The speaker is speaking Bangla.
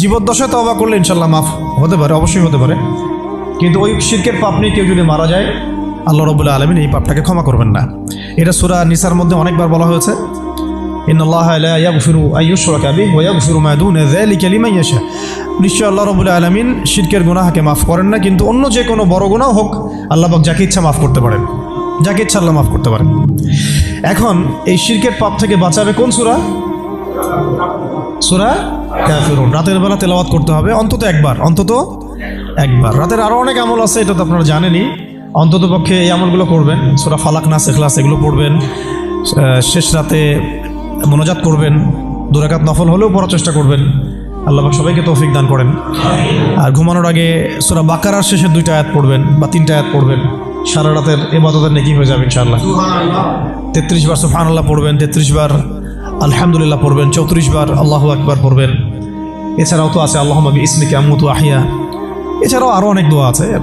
জীবদ্দশায় তবা করলে ইনশাল্লাহ মাফ হতে পারে, অবশ্যই হতে পারে। কিন্তু ওই শিরকের পাপ নিয়ে কেউ যদি মারা যায়, আল্লাহ রবুল্লা আলমিন এই পাপটাকে ক্ষমা করবেন না। এটা সুরা নিসার মধ্যে অনেকবার বলা হয়েছে। নিশ্চয় আল্লাহ রবুল আলমিন শিরকের গুনাহকে মাফ করেন না, কিন্তু অন্য যে কোনো বড় গুনাহ হোক, আল্লাহ পাক যাকে ইচ্ছা মাফ করতে পারেন। যাকে ইচ্ছা আল্লাহ মাফ করতে পারেন। এখন এই শিরকের পাপ থেকে বাঁচাবে কোন সূরা? সুরা কাফিরুন। রাতের বেলা তেলাওয়াত করতে হবে, অন্তত একবার অন্তত একবার। রাতের আরও অনেক আমল আছে, এটা তো আপনারা জানেনই। অন্তত পক্ষে এই আমলগুলো করবেন, সুরা ফালাক, নাস এখলাস এগুলো পড়বেন শেষ রাতে মনোজাত করবেন দুরাকাত নফল হলেও পড়ার চেষ্টা করবেন। আল্লাহ সবাইকে তৌফিক দান করেন। আর ঘুমানোর আগে সুরা বাকারার শেষের দুইটা আয়াত পড়বেন বা তিনটা আয়াত পড়বেন। সারা রাতের এবাদতের নেকি হয়ে যাবে ইনশাআল্লাহ। তেত্রিশ বার সুফান আল্লাহ পড়বেন, তেত্রিশ বার আলহামদুলিল্লাহ পড়বেন, চৌত্রিশ বার আল্লাহ আকবার পড়বেন। এছাড়াও তো আছে আল্লাহ ইসমিকে আমি আহিয়া। এছাড়াও আরও অনেক দোয়া আছে।